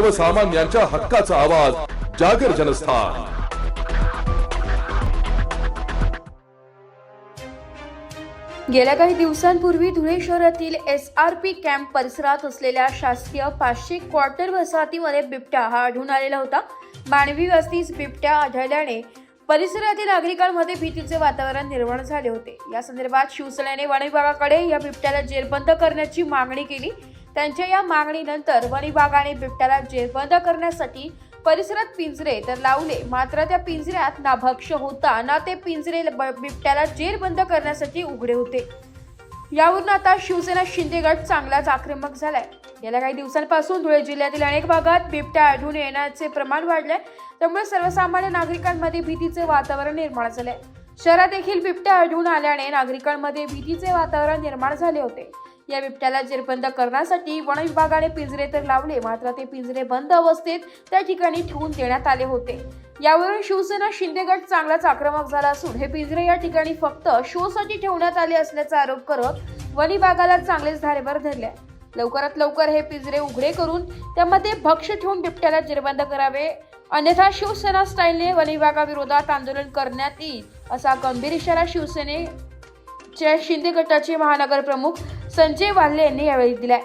सर्वसामान्यांच्या हक्काचा आवाज जागर जनस्थान. गेल्या काही दिवसांपूर्वी धुळे शहरातील एस आर पी कॅम्प परिसरात असलेल्या शासकीय पाचशे क्वार्टर वसाहतीमध्ये बिबट्या हा आढळून आलेला होता. मानवी वस्तीस बिबट्या आढळल्याने परिसरातील नागरिकांमध्ये भीतीचे वातावरण निर्माण झाले होते. या संदर्भात शिवसेनेने वन विभागाकडे या बिबट्याला जेरबंद करण्याची मागणी केली. त्यांच्या या मागणीनंतर वनविभागाने बिबट्याला जेरबंद करण्यासाठी परिसरात पिंजरे तर लावले. मात्र त्या पिंजऱ्यात ना भक्ष होता ना ते पिंजरे ब- बिबट्याला जेरबंद करण्यासाठी उघडे होते. यावरून आता शिवसेना शिंदे गट चांगलाच आक्रमक झालाय. गेल्या काही दिवसांपासून धुळे जिल्ह्यातील अनेक भागात बिबट्या आढळून येण्याचे प्रमाण वाढले त्यामुळे सर्वसामान्य नागरिकांमध्ये भीतीचे वातावरण निर्माण झाले शहरात देखील बिबट्या आढळून आल्याने नागरिकांमध्ये भीतीचे वातावरण निर्माण झाले होते. या बिबट्याला जेरबंद करण्यासाठी वन विभागाने पिंजरे तर लावले मात्र ते पिंजरे बंद अवस्थेत त्या ठिकाणी ठेवून देण्यात आले होते. यावरून शिवसेना शिंदेगड चांगलाच आक्रमक झाला असून हे पिंजरे या ठिकाणी फक्त शोसाठी ठेवण्यात आले असल्याचा आरोप करत वन विभागाला चांगलेच धारेवर धरले. लवकरात लवकर हे पिंजरे उघडे करून त्यामध्ये भक्ष ठेवून बिबट्याला जेरबंद करावे. अन्यथा शिवसेना स्टाईलने वन विभागाविरोधात आंदोलन करण्यात येईल असा गंभीर इशारा शिवसेनेच्या शिंदे गटाचे महानगर प्रमुख संजय वाल्ले यांनी यावेळी दिलाय.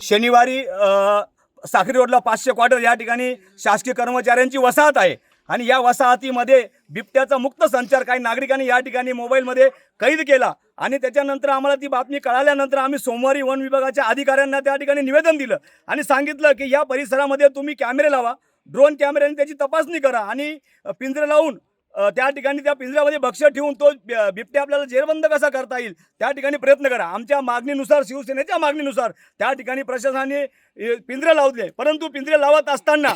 शनिवारी साखरी रोडला पाचशे क्वार्टर या ठिकाणी शासकीय कर्मचाऱ्यांची वसाहत आहे. आणि या वसाहतीमध्ये बिबट्याचा मुक्त संचार काही नागरिकांनी या ठिकाणी मोबाईलमध्ये कैद केला. आणि त्याच्यानंतर आम्हाला ती बातमी कळाल्यानंतर आम्ही सोमवारी वन विभागाच्या अधिकाऱ्यांना त्या ठिकाणी निवेदन दिलं. आणि सांगितलं की या परिसरामध्ये तुम्ही कॅमेरे लावा ड्रोन कॅमेऱ्याने त्याची तपासणी करा आणि पिंजरे लावून त्या ठिकाणी त्या पिंजऱ्यामध्ये भक्ष ठेवून तो बिबटे बिबट्या आपल्याला जेरबंद कसा करता येईल त्या ठिकाणी प्रयत्न करा. आमच्या मागणीनुसार शिवसेनेच्या मागणीनुसार त्या ठिकाणी प्रशासनाने पिंजरे लावले. परंतु पिंजरे लावत असताना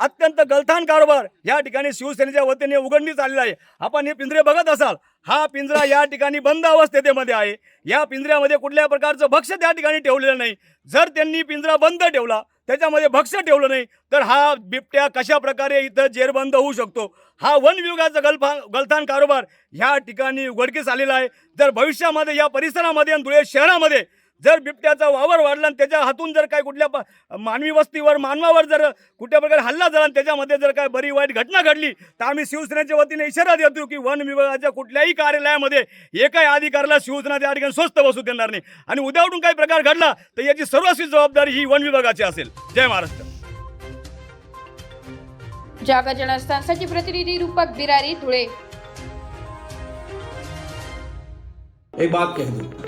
अत्यंत गलथान कारभार या ठिकाणी शिवसेनेच्या वतीने उघडणीच आलेला आहे. आपण हे पिंजरे बघत असाल हा पिंजरा या ठिकाणी बंद अवस्थेमध्ये आहे. या पिंजऱ्यामध्ये कुठल्या प्रकारचं भक्ष त्या ठिकाणी ठेवलेलं नाही. जर त्यांनी पिंजरा बंद ठेवला त्याच्यामध्ये भक्ष ठेवलं नाही तर हा बिबट्या कशा प्रकारे इथं जेरबंद होऊ शकतो? हा वन विभागाचा गलफा गलथान कारोबार ह्या ठिकाणी उघडकीस आलेला आहे. जर भविष्यामध्ये या परिसरामध्ये आणि धुळे शहरामध्ये जर बिबट्याचा वावर वाढला आणि त्याच्या हातून जर काय कुठल्या प- मानवी वस्तीवर मानवावर जर कुठल्या प्रकारे हल्ला झाला आणि त्याच्यामध्ये जर काय बरी वाईट घटना घडली तर आम्ही शिवसेनेच्या वतीने इशारा देतो की वन विभागाच्या कुठल्याही कार्यालयामध्ये एकाही अधिकाऱ्याला शिवसेना त्या ठिकाणी स्वस्त बसू देणार नाही. आणि उद्या उठून काही प्रकार घडला तर याची सर्वस्वी जबाबदारी ही वन विभागाची असेल. जय महाराष्ट्र. जागा जनस्थानसाठी प्रतिनिधी रूपक बिरारी धुळे. एक बात कह दूं।